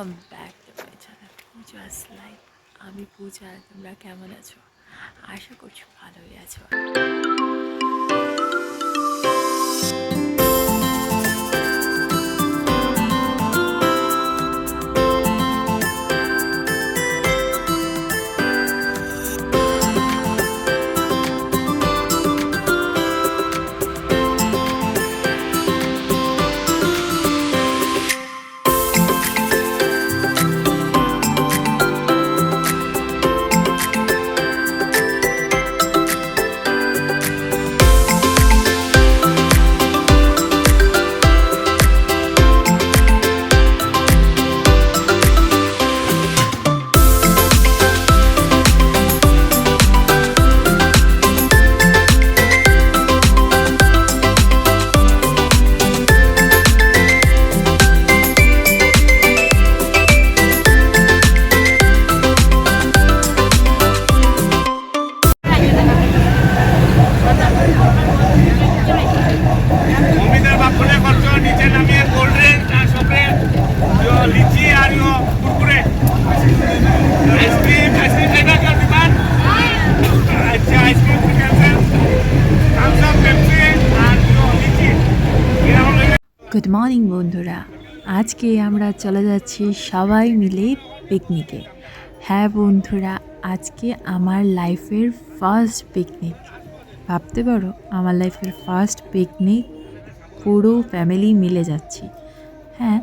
Welcome back to my channel Puja's life আমি পূজা, তোমরা কেমন আছো? আশা করছি ভালোই আছো। আজকে আমরা চলে যাচ্ছি সবাই মিলে পিকনিকে হ্যাঁ বন্ধুরা, আজকে আমার লাইফের ফার্স্ট পিকনিক ভাবতে পারো, আমার লাইফের ফার্স্ট পিকনিক পুরো ফ্যামিলি মিলে যাচ্ছি। হ্যাঁ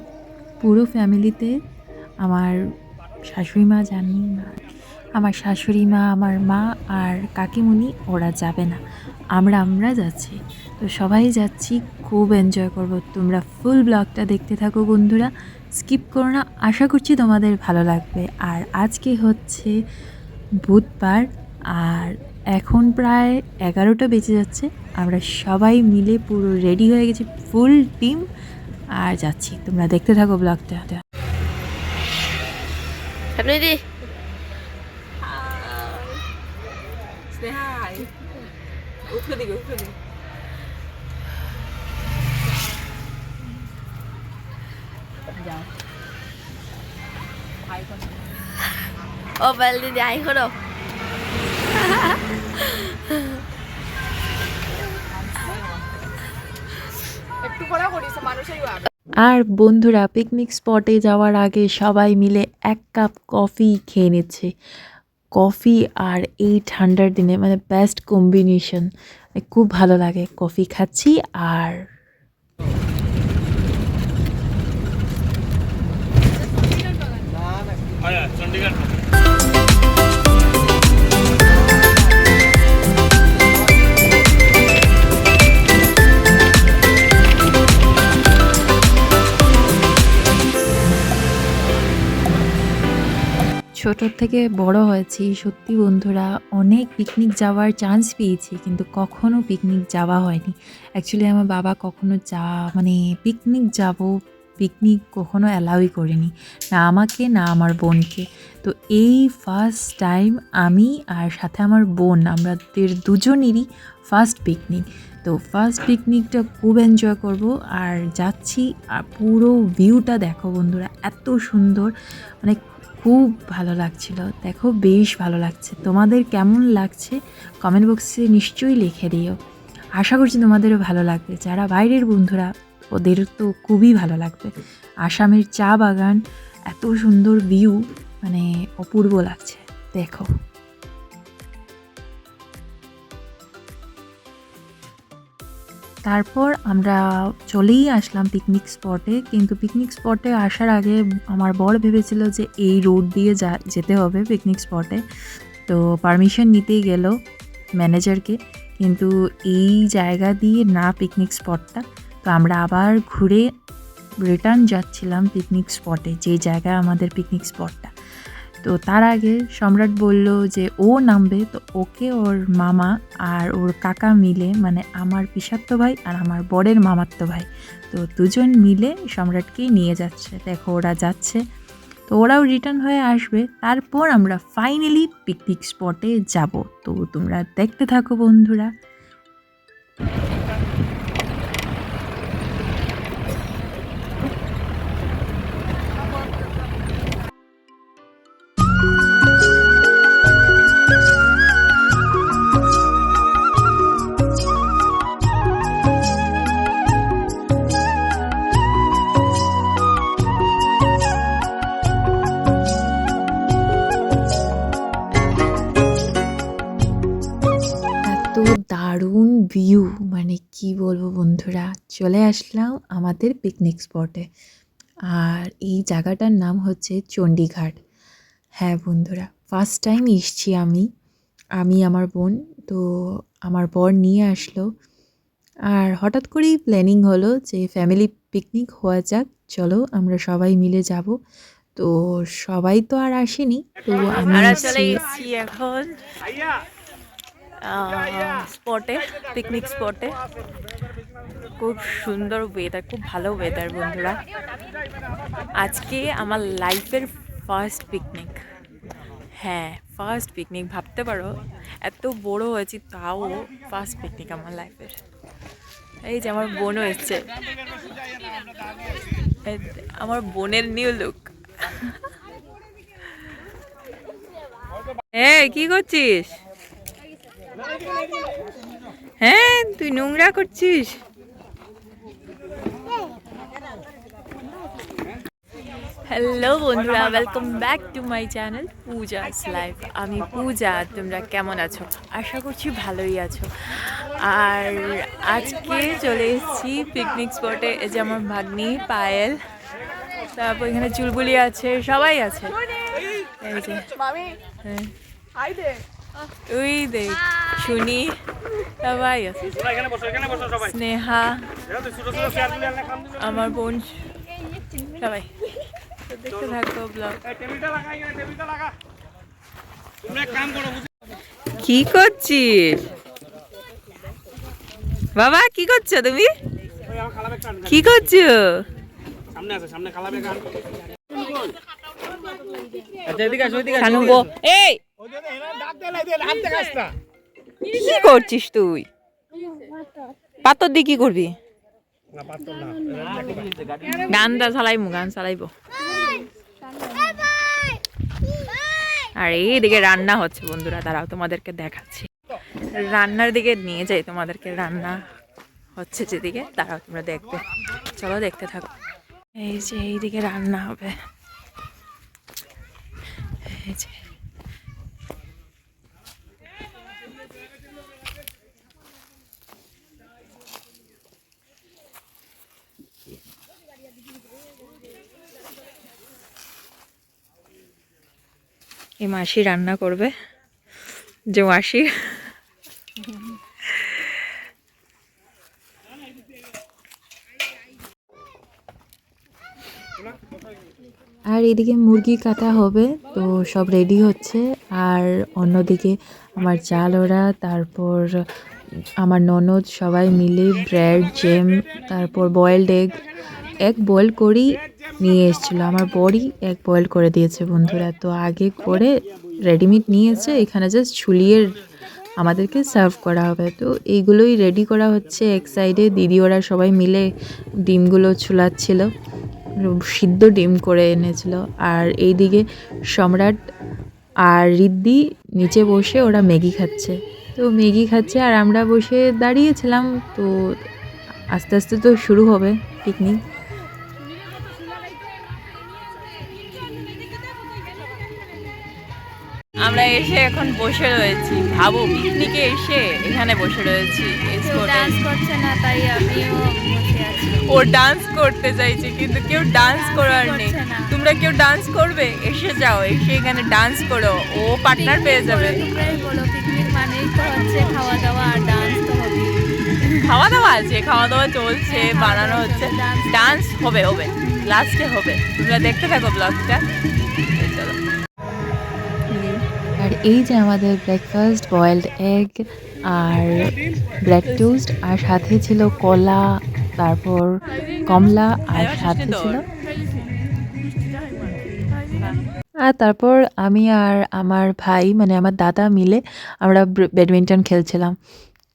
পুরো ফ্যামিলিতে আমার শাশুড়ি মা জানি না আমার শাশুড়ি মা, আমার মা আর কাকিমুনি, ওরা যাবে না। আমরা আমরা যাচ্ছি। তো সবাই যাচ্ছি, খুব এনজয় করব। তোমরা ফুল ব্লগটা দেখতে থাকো বন্ধুরা। স্কিপ করো না, আশা করছি তোমাদের ভালো লাগবে। আর আজকে হচ্ছে বুধবার, আর এখন প্রায় এগারোটা বেজে যাচ্ছে। আমরা সবাই মিলে পুরো রেডি হয়ে গেছি ফুল টিম আর যাচ্ছি। তোমরা দেখতে থাকো ব্লগটা উপরে দিকে উপরে দিকে ও বেল দিদি আই করো। একটু করে করিস মানুষই আর বন্ধুরা পিকনিক স্পটে যাওয়ার আগে সবাই মিলে এক কাপ কফি খেয়ে নিচ্ছে। কফি আর এই ঠান্ডার দিনে মানে বেস্ট কম্বিনেশন খুব ভালো লাগে, কফি খাচ্ছি আর আয়া ছোটোর থেকে বড় হয়েছি, সত্যি বন্ধুরা, অনেক পিকনিক যাওয়ার চান্স পেয়েছি, কিন্তু কখনো পিকনিক যাওয়া হয়নি। অ্যাকচুয়ালি আমার বাবা কখনো যা মানে পিকনিক যাব পিকনিক কখনো অ্যালাউই করেনি, না আমাকে, না আমার বোনকে। তো এই ফার্স্ট টাইম আমি আর সাথে আমার বোন, আমাদের দুজনেরই ফার্স্ট পিকনিক তো ফার্স্ট পিকনিকটা খুব এনজয় করব, আর যাচ্ছি, আর পুরো ভিউটা দেখো বন্ধুরা, এত সুন্দর মানে খুব ভালো লাগছিল। দেখো, বেশ ভালো লাগছে। তোমাদের কেমন লাগছে? কমেন্ট বক্সে নিশ্চয়ই লিখে দিও। আশা করছি তোমাদেরও ভালো লাগবে। যারা বাইরের বন্ধুরা, ওদের তো খুবই ভালো লাগবে। আসামের চা বাগান, এত সুন্দর ভিউ মানে অপূর্ব লাগছে। দেখো। তারপর আমরা চলেই আসলাম পিকনিক স্পটে কিন্তু পিকনিক স্পটে আসার আগে আমার বর ভেবেছিল যে এই রোড দিয়ে যা, যেতে হবে পিকনিক স্পটে তো পারমিশন নিতেই গেল ম্যানেজারকে কিন্তু এই জায়গা দিয়ে না পিকনিক স্পটটা তো আমরা আবার ঘুরে রিটার্ন যাচ্ছিলাম পিকনিক স্পটে যে জায়গায় আমাদের পিকনিক স্পটটা তো তার আগে সম্রাট বলল যে ও নামবে, তো ওকে ওর মামা আর ওর কাকা মিলে মানে আমার পিসাত্ত ভাই আর আমার বরের মামাত্ত ভাই, তো দুজন মিলে সম্রাটকেই নিয়ে যাচ্ছে। দেখো ওরা যাচ্ছে। তো ওরাও রিটার্ন হয়ে আসবে। তারপর আমরা ফাইনালি পিকনিক স্পটে যাব। তো তোমরা দেখতে থাকো বন্ধুরা। চলে আসলাম আমাদের পিকনিক স্পটে আর এই জায়গাটার নাম হচ্ছে চণ্ডীঘাট হ্যাঁ বন্ধুরা ফার্স্ট টাইম এসছি আমি। আমি আমার বোন তো আমার বর নিয়ে আসলো। আর হঠাৎ করেই প্ল্যানিং হলো যে ফ্যামিলি পিকনিক হওয়া যাক। চলো আমরা সবাই মিলে যাব। তো সবাই তো আর আসেনি তো আমি আমরা চলে এসেছি এখন স্পটে পিকনিক স্পটে খুব সুন্দর ওয়েদার খুব ভালো ওয়েদার বন্ধুরা। আজকে আমার লাইফের ফার্স্ট পিকনিক হ্যাঁ ফার্স্ট পিকনিক ভাবতে পারো? এত বড় হয়েছি, তাও ফার্স্ট পিকনিক আমার লাইফের এই যে আমার বোনও এসছে। আমার বোনের নিউ লুক এই, কি করছিস? হ্যাঁ তুই নোংরা করছিস? হ্যালো বন্ধুরা welcome back to my channel Puja's life আমি পূজা তোমরা কেমন আছো? আশা করছি ভালোই আছো। আর আজকে চলে এসেছি পিকনিক স্পটে এই যে আমার ভাগ্নি পায়েল। তারপর এখানে চুলবুলি আছে সবাই আছে। এই যে মামি হ্যাঁ। হাই দে। ওই দেখ শুনি সবাই আছে। তোমরা এখানে বসো এখানে বসো সবাই। স্নেহা আমার বোন সবাই। তো দেখতে থাকো ব্লগ কি করছিস? বাবা কি করছ তুমি? কি করছ? সামনে আছে সামনে খালা ব্যাগ আচ্ছা এদিকে আসো এদিকে এই! দে দে কি করছিস তুই? পাতর দিয়ে কি করবি? গানটা চালাইমু গান চালাইবো। আর এই দিকে রান্না হচ্ছে, বন্ধুরা। তারাও তোমাদেরকে দেখাচ্ছি। রান্নার দিকে নিয়ে যাই, তোমাদেরকে রান্না হচ্ছে যেদিকে। তারাও তোমরা দেখবে। চলো দেখতে থাকো। এই যে এইদিকে রান্না হবে। এই যে এই মাসি রান্না করবে। যে মাসি। আর এদিকে মুরগি কাটা হবে, তো সব রেডি হচ্ছে। আর অন্যদিকে আমার চাল ওরা তারপর আমার ননদ, সবাই মিলে ব্রেড জ্যাম তারপর বয়েলড এগ এক বয়েল করেই নিয়ে এসেছিল। আমার বড়ি এক বয়েল করে দিয়েছে বন্ধুরা। তো আগে করে রেডিমেড নিয়ে এসে এখানে জাস্ট ঝুলিয়ে আমাদেরকে সার্ভ করা হবে। তো এইগুলোই রেডি করা হচ্ছে এক সাইডে দিদি, ওরা সবাই মিলে ডিমগুলো ছুলাচ্ছিল সিদ্ধ ডিম করে এনেছিল। আর এইদিকে সম্রাট আর রিদ্দি নিচে বসে ওরা ম্যাগি খাচ্ছে। তো ম্যাগি খাচ্ছে আর আমরা বসে দাঁড়িয়েছিলাম। তো আস্তে আস্তে তো শুরু হবে পিকনিক এসে এখন বসে রয়েছি। ভাবো পিকনিকে এসে এখানে বসে রয়েছি। ডান্স করছে না তাই আমিও ও ডান্স করতে চাইছে কিন্তু কেউ ডান্স করার নেই। তোমরা কেউ ডান্স করবে? এসে যাও এসে এখানে ডান্স করো। ও পার্টনার পেয়ে যাবে। বলো পিকনিক মানেই তো হচ্ছে খাওয়া দাওয়া আর ডান্স তো হবে খাওয়া দাওয়া আছে খাওয়া দাওয়া চলছে বানানো হচ্ছে। ডান্স হবে হবে। লাস্টে হবে। তোমরা দেখতে থাকো ব্লগটা চলো। এই যে আমাদের ব্রেকফাস্ট বয়েলড এগ আর ব্রেড টোস্ট আর সাথে ছিল কলা, তারপর কমলা, আর সাথে ছিল আর তারপর আমি আর আমার ভাই মানে আমার দাদা মিলে আমরা ব্যাডমিন্টন খেলছিলাম।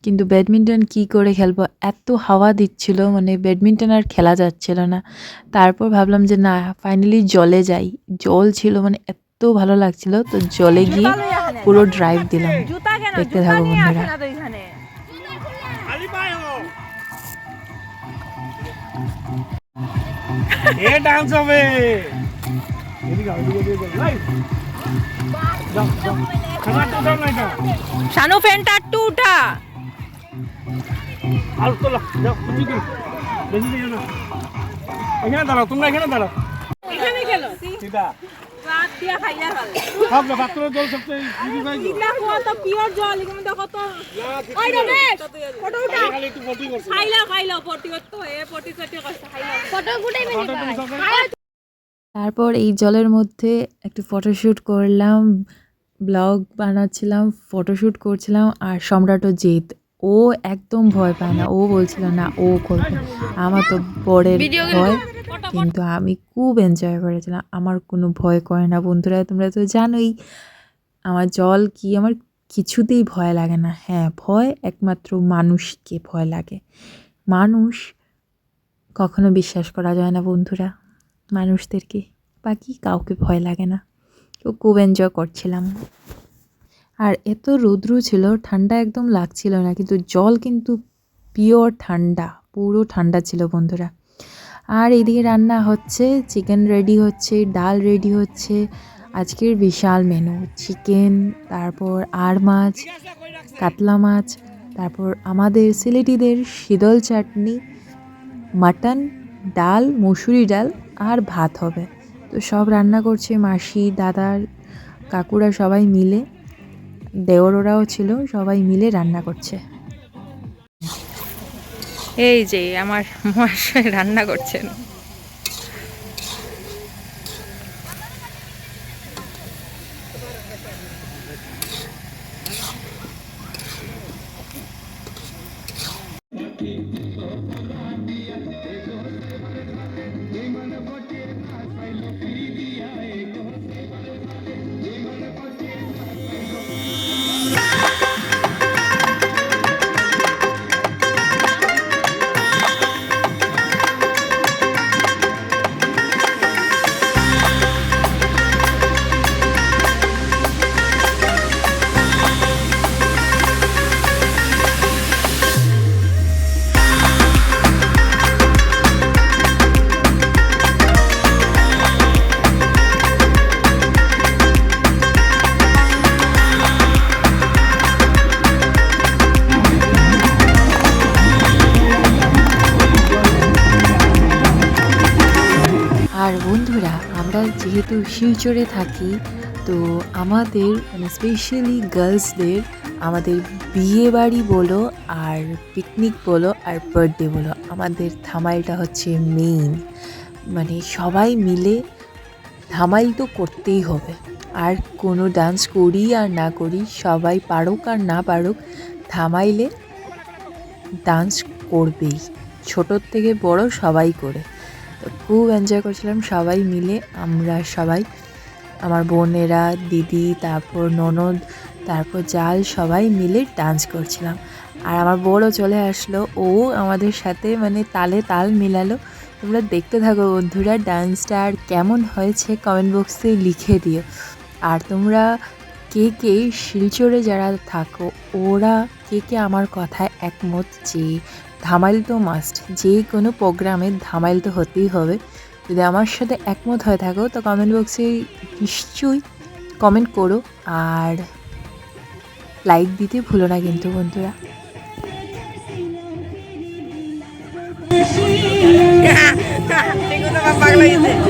কিন্তু ব্যাডমিন্টন কি করে খেলব? এত হাওয়া দিচ্ছিল মানে ব্যাডমিন্টন আর খেলা যাচ্ছিল না। তারপর ভাবলাম যে না ফাইনালি জলে যাই। জল ছিল মানে এত ভালো লাগছিল। তো জলে গিয়ে পুরো ড্রাইভ দিলাম। দেখতে থাকো বন্ধুরা। খালি এ ডান্স হবে। শানু ফ্যানটা একটু উঠা। এখানে দাঁড়াও তোমরা এখানে দাঁড়াও। এখানে গেল সব পাত্রের জল সবচেয়ে পিওর জল ওই রমেশ ফটো উঠা। খাইলা খাইলা এ খাইলা। ফটো গুটাই তারপর এই জলের মধ্যে একটু ফটোশ্যুট করলাম ব্লগ বানাচ্ছিলাম ফটোশ্যুট করছিলাম আর সম্রাটও জিত ও একদম ভয় পায় না ও বলছিল না ও করবে। আমার তো বড়ের ভয়। কিন্তু আমি খুব এনজয় করেছিলাম। আমার কোনো ভয় করে না বন্ধুরা, তোমরা তো জানোই। আমার জল কি, আমার কিছুতেই ভয় লাগে না। হ্যাঁ ভয় একমাত্র মানুষকে ভয় লাগে। মানুষ কখনো বিশ্বাস করা যায় না বন্ধুরা, মানুষদেরকে। বাকি কাউকে ভয় লাগে না। তো খুব এনজয় করছিলাম। আর এত রৌদ্র ছিল, ঠান্ডা একদম লাগছিল না, কিন্তু জল কিন্তু পিওর ঠান্ডা, পুরো ঠান্ডা ছিল বন্ধুরা। আর এদিকে রান্না হচ্ছে চিকেন রেডি হচ্ছে, ডাল রেডি হচ্ছে, আজকের বিশাল মেনু চিকেন তারপর আর মাছ, কাতলা মাছ, তারপর আমাদের সিলেটিদের শীতল চাটনি, মাটন, ডাল, মুসুরি ডাল আর ভাত হবে। তো সব রান্না করছে মাসি দাদার কাকুরা সবাই মিলে দেওররাও ছিল, সবাই মিলে রান্না করছে। এই যে আমার মহাশয় রান্না করছেন। আর আমরা যেহেতু শিলচরে থাকি, তো আমাদের মানে স্পেশালি গার্লসদের আমাদের বিয়ে বাড়ি বলো আর পিকনিক বলো আর বার্থডে বলো, আমাদের থামাইলটা হচ্ছে মেইন মানে সবাই মিলে ধামাইল তো করতেই হবে। আর কোনো ডান্স করি আর না করি, সবাই পারুক আর না পারুক থামাইলে ডান্স করবেই। ছোটোর থেকে বড় সবাই করে। খুব এনজয় করছিলাম সবাই মিলে, আমরা সবাই। আমার বোনেরা, দিদি, তারপর ননদ, তারপর জাল, সবাই মিলে ডান্স করছিলাম। আর আমার বড় চলে আসলো, ও আমাদের সাথে মানে তালে তাল মিলালো। তোমরা দেখতে থাকো বন্ধুরা ডান্সটা আর কেমন হয়েছে কমেন্ট বক্সে লিখে দিও। আর তোমরা কে কে শিলচরে যারা থাকো, ওরা কে কে আমার কথায় একমত যে ধামাইল তো মাস্ট যে কোনো প্রোগ্রামে ধামাইল তো হতেই হবে। যদি আমার সাথে একমত হয়ে থাকো, তো কমেন্ট বক্সে নিশ্চয়ই কমেন্ট করো। আর লাইক দিতে ভুলো না কিন্তু বন্ধুরা।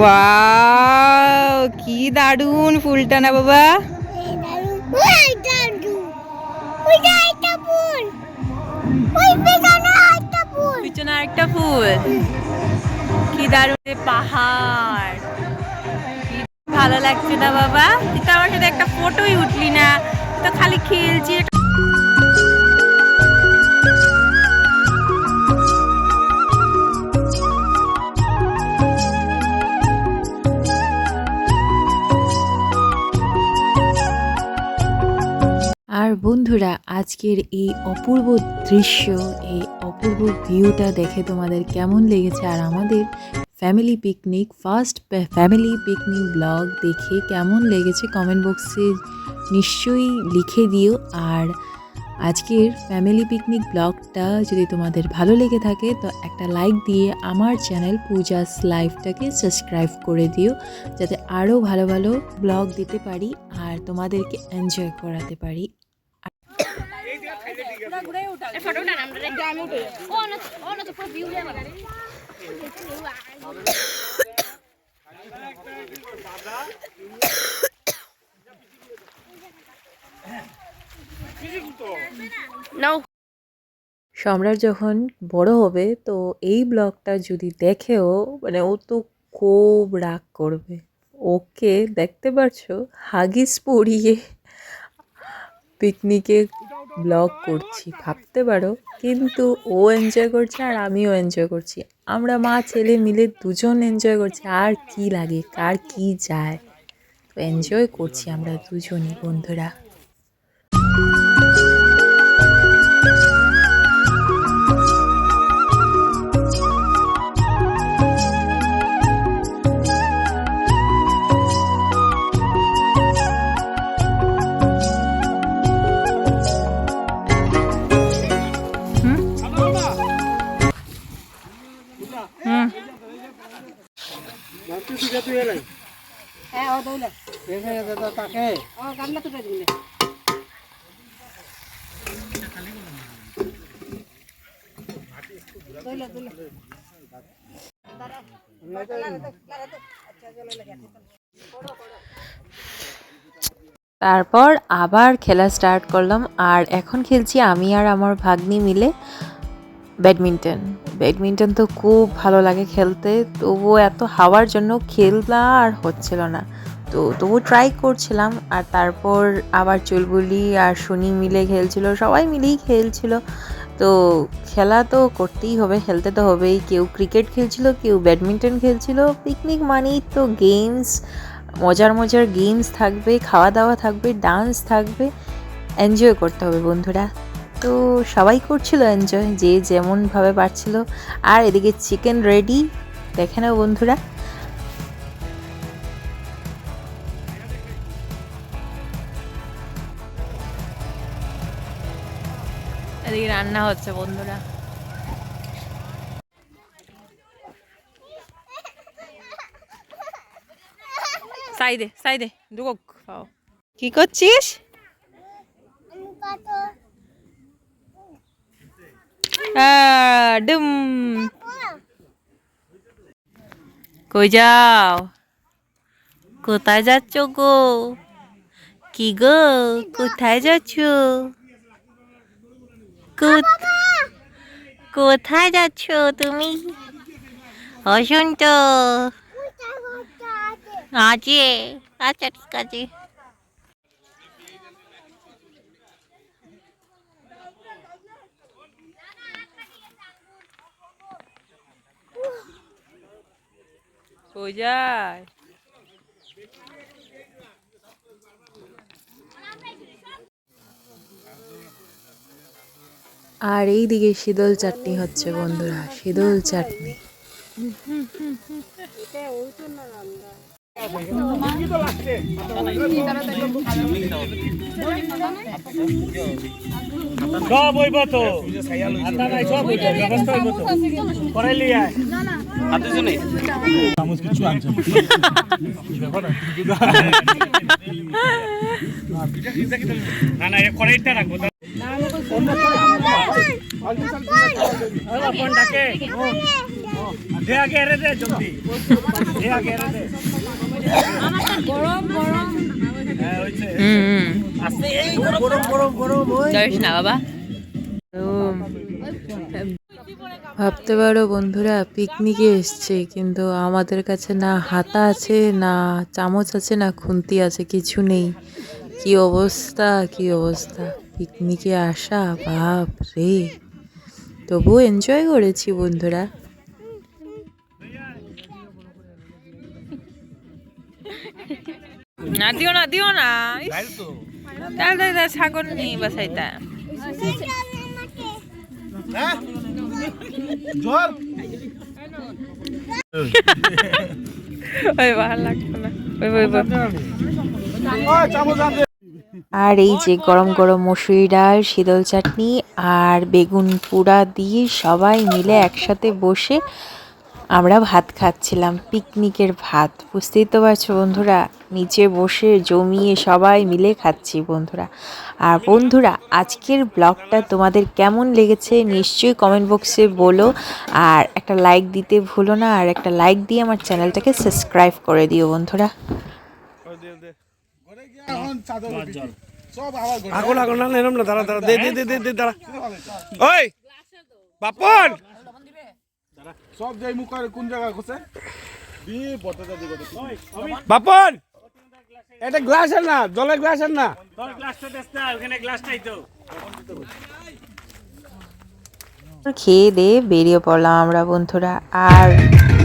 ওয়াও কি দারুণ ফুলটা না বাবা পিছনে একটা ফুল। কি দারুণ পাহাড়। ভালো লাগছে না বাবা? তুই তো আমার সাথে একটা ফটোই উঠলি না। তো খালি খেলছি বন্ধুরা, আজকের এই অপূর্ব দৃশ্য, এই অপূর্ব ভিউটা দেখে তোমাদের কেমন লেগেছে আর আমাদের family picnic first family picnic vlog দেখে কেমন লেগেছে কমেন্ট বক্সে নিশ্চয়ই লিখে দিও। আর আজকের ফ্যামিলি পিকনিক ব্লগটা যদি তোমাদের ভালো লেগে থাকে, তো একটা লাইক দিয়ে আমার চ্যানেল পূজাস লাইফটাকে সাবস্ক্রাইব করে দিও, যাতে আরও ভালো ভালো ব্লগ দিতে পারি আর তোমাদেরকে এনজয় করাতে পারি। নাও। সম্রাট যখন বড় হবে, তো এই ব্লগটা যদি দেখেও মানে ও তো খুব রাগ করবে। ওকে দেখতে পারছ? হাগিস পরিয়ে। পিকনিকে ব্লগ করছি। ভাবতে পারো, কিন্তু ও এনজয় করছে আর আমিও এনজয় করছি। আমরা মা, ছেলে মিলে দুজন এনজয় করছি। আর কি লাগে, কার কি যায়। তো এনজয় করছি আমরা দুজনই, বন্ধুরা। তারপর আবার খেলা স্টার্ট করলাম। আর এখন খেলছি আমি আর আমার ভাগ্নি মিলে ব্যাডমিন্টন। ব্যাডমিন্টন তো খুব ভালো লাগে খেলতে, তবুও এত হাওয়ার জন্য খেললা আর হচ্ছিল না। তো তবু ট্রাই করছিলাম, আর তারপর আবার চুলবুলি আর শুনি মিলে খেলছিল, সবাই মিলেই খেলছিল। তো খেলা তো করতেই হবে, খেলতে তো হবেই। কেউ ক্রিকেট খেলছিল, কেউ ব্যাডমিন্টন খেলছিল। পিকনিক মানেই তো গেমস মজার মজার গেমস থাকবে খাওয়া দাওয়া থাকবে ডান্স থাকবে। এনজয় করতে হবে বন্ধুরা। তো সবাই করছিল এনজয় যে যেমনভাবে পারছিল। আর এদিকে চিকেন রেডি দেখে নাও বন্ধুরা। রান্না হচ্ছে, বন্ধুরা। সাইদে সাইদে, দুগো। খাও। কি করছিস? ডুম। কই যাও? কোথায় যাচ্ছ গো? কি গো? কোথায় যাচ্ছ? কোথায় যাচ্ছ তুমি? অসন্ত আছে। আচ্ছা ঠিক আছে। কোথায় আর এই দিকে শীতল চাটনি হচ্ছে বন্ধুরা শীতল চাটনি। সব হইব তো আতা নাই সব হইব ব্যবস্থা হইব তো করে লিয়া না না ভাবতে পারো বন্ধুরা পিকনিকে এসছে, কিন্তু আমাদের কাছে না হাতা আছে, না চামচ আছে, না খুন্তি আছে, কিছু নেই। কি অবস্থা কি অবস্থা? পিকনিকে আসা বাপ রে। তবুও এনজয় করেছি বন্ধুরা। না দিও না দিও না। সাগর নেই বাসাইতা জল। ওই ভালো লাগতো না। ওই ওই আর এই যে গরম গরম মসুরি ডাল, শীতল চাটনি আর বেগুন পোড়া দিয়ে সবাই মিলে একসাথে বসে আমরা ভাত খাচ্ছিলাম, পিকনিকের ভাত। বুঝতেই তো পারছ বন্ধুরা, নিচে বসে জমিয়ে সবাই মিলে খাচ্ছি বন্ধুরা। আর বন্ধুরা, আজকের ব্লগটা তোমাদের কেমন লেগেছে নিশ্চয়ই কমেন্ট বক্সে বলো। আর একটা লাইক দিতে ভুলো না, আর একটা লাইক দিয়ে আমার চ্যানেলটাকে সাবস্ক্রাইব করে দিও বন্ধুরা। আগুন আগুন না এরম না দাঁড়া দাঁড়া দে দে দে দে দে দাঁড়া। ওই! বাপন! সব যাই মুখ আর কোন জায়গা খসে দিয়ে বটাটা দিকে বাপন! এটা গ্লাস আর না। জলের গ্লাস আর না খেয়ে দিয়ে বেরিয়ে পড়লাম আমরা বন্ধুরা। আর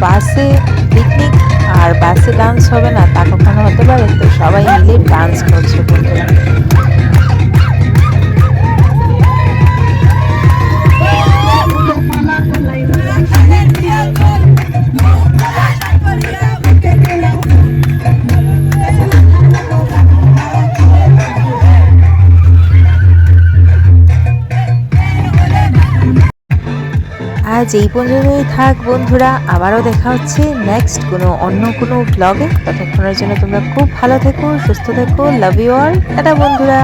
বাসে পিকনিক আর বাসে ডান্স হবে না, তা কখনো হতে পারে? তো সবাই মিলে ডান্স করছে বন্ধুরা। আজ এই পর্যন্তই থাক বন্ধুরা, আবারও দেখা হচ্ছে নেক্সট কোনো অন্য কোনো ব্লগে ততক্ষণের জন্য তোমরা খুব ভালো থেকো, সুস্থ থেকো লাভ ইউ অল এটা বন্ধুরা।